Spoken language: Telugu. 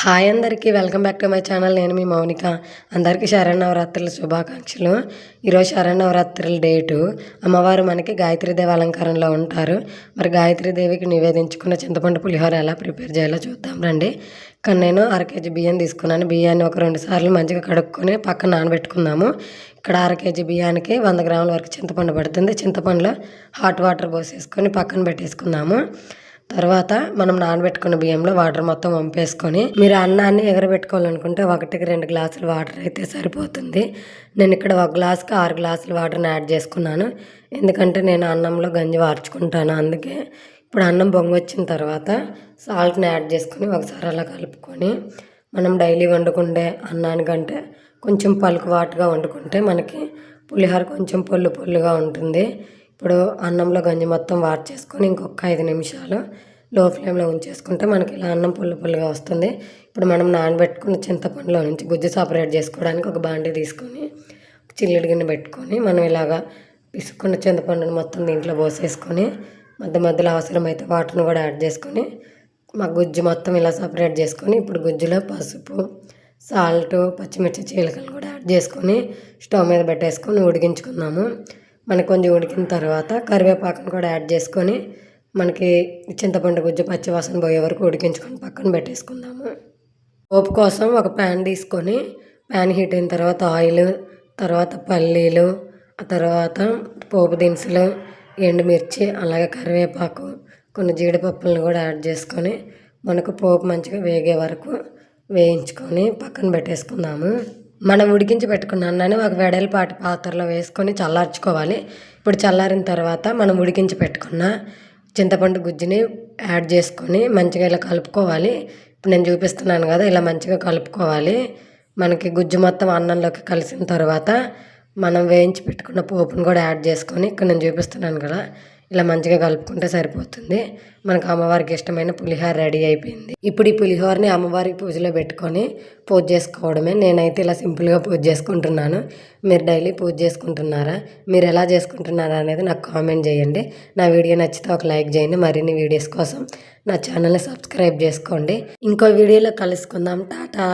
హాయ్ అందరికీ welcome back to my channel. నేను మీ మౌనిక. అందరికీ శరణవరాత్రుల శుభాకాంక్షలు. ఈరోజు శరణవరాత్రుల డేటు. అమ్మవారు మనకి గాయత్రీదేవి అలంకారంలో ఉంటారు. మరి గాయత్రీదేవికి నివేదించుకున్న చింతపండు పులిహోర ఎలా ప్రిపేర్ చేయాలో చూద్దాం రండి. కానీ నేను అర కేజీ బియ్యం తీసుకున్నాను. బియ్యాన్ని ఒక రెండు సార్లు మంచిగా కడుక్కొని పక్కన నానబెట్టుకుందాము. ఇక్కడ అర కేజీ బియ్యానికి వంద గ్రాముల వరకు చింతపండు పడుతుంది. చింతపండులో హాట్ వాటర్ పోసేసుకొని పక్కన పెట్టేసుకుందాము. తర్వాత మనం నానబెట్టుకున్న బియ్యంలో వాటర్ మొత్తం వంపేసుకొని మీరు అన్నాన్ని ఎగరబెట్టుకోవాలనుకుంటే ఒకటికి రెండు గ్లాసులు వాటర్ అయితే సరిపోతుంది. నేను ఇక్కడ ఒక గ్లాస్కి ఆరు గ్లాసులు వాటర్ని యాడ్ చేసుకున్నాను. ఎందుకంటే నేను అన్నంలో గంజి వార్చుకుంటాను. అందుకే ఇప్పుడు అన్నం వచ్చిన తర్వాత సాల్ట్ని యాడ్ చేసుకొని ఒకసారి అలా కలుపుకొని మనం డైలీ వండుకుంటే అన్నానికంటే కొంచెం పలుకువాటుగా వండుకుంటే మనకి పులిహోర కొంచెం పొల్లు పొల్లుగా ఉంటుంది. ఇప్పుడు అన్నంలో గంజి మొత్తం వాట్ చేసుకొని ఇంకొక ఐదు నిమిషాలు లో ఫ్లేమ్లో ఉంచేసుకుంటే మనకి ఇలా అన్నం పుల్ల పుల్లగా వస్తుంది. ఇప్పుడు మనం నానబెట్టుకున్న చింతపండులో నుంచి గుజ్జు సపరేట్ చేసుకోవడానికి ఒక బాండీ తీసుకొని చిల్లుడి గిన్నె పెట్టుకొని మనం ఇలాగా పిసుకున్న చింతపండుని మొత్తం దీంట్లో పోసేసుకొని మధ్య మధ్యలో అవసరమైతే వాటర్ని కూడా యాడ్ చేసుకొని మా గుజ్జు మొత్తం ఇలా సపరేట్ చేసుకొని ఇప్పుడు గుజ్జులో పసుపు సాల్ట్ పచ్చిమిర్చి చీలకలు కూడా యాడ్ చేసుకొని స్టవ్ మీద పెట్టేసుకొని ఉడికించుకున్నాము మనకు కొంచెం ఉడికిన తర్వాత కరివేపాకును కూడా యాడ్ చేసుకొని మనకి చింతపండు గుజ్జు పచ్చివాసన పోయే వరకు ఉడికించుకొని పక్కన పెట్టేసుకుందాము. పోపు కోసం ఒక ప్యాన్ తీసుకొని ప్యాన్ హీట్ అయిన తర్వాత ఆయిల్ తర్వాత పల్లీలు ఆ తర్వాత పోపు దినుసులు ఎండుమిర్చి అలాగే కరివేపాకు కొన్ని జీడిపప్పులను కూడా యాడ్ చేసుకొని మనకు పోపు మంచిగా వేగే వరకు వేయించుకొని పక్కన పెట్టేసుకుందాము. మనం ఉడికించి పెట్టుకున్న అన్నాన్ని ఒక వెడల్పాటి పాత్రలో వేసుకొని చల్లార్చుకోవాలి. ఇప్పుడు చల్లారిన తర్వాత మనం ఉడికించి పెట్టుకున్న చింతపండు గుజ్జుని యాడ్ చేసుకొని మంచిగా ఇలా కలుపుకోవాలి. ఇప్పుడు నేను చూపిస్తున్నాను కదా ఇలా మంచిగా కలుపుకోవాలి. మనకి గుజ్జు మొత్తం అన్నంలోకి కలిసిన తర్వాత మనం వేయించి పెట్టుకున్న పోపును కూడా యాడ్ చేసుకొని ఇక్కడ నేను చూపిస్తున్నాను కదా ఇలా మంచిగా కలుపుకుంటే సరిపోతుంది. మనకు అమ్మవారికి ఇష్టమైన పులిహోర రెడీ అయిపోయింది. ఇప్పుడు ఈ పులిహోరని అమ్మవారికి పూజలో పెట్టుకొని పూజ చేసుకోవడమే. నేనైతే ఇలా సింపుల్గా పూజ చేసుకుంటున్నాను. మీరు డైలీ పూజ చేసుకుంటున్నారా? మీరు ఎలా చేసుకుంటున్నారా అనేది నాకు కామెంట్ చేయండి. నా వీడియో నచ్చితే ఒక లైక్ చేయండి. మరిన్ని వీడియోస్ కోసం నా ఛానల్ని సబ్స్క్రైబ్ చేసుకోండి. ఇంకో వీడియోలో కలుసుకుందాం. టాటా!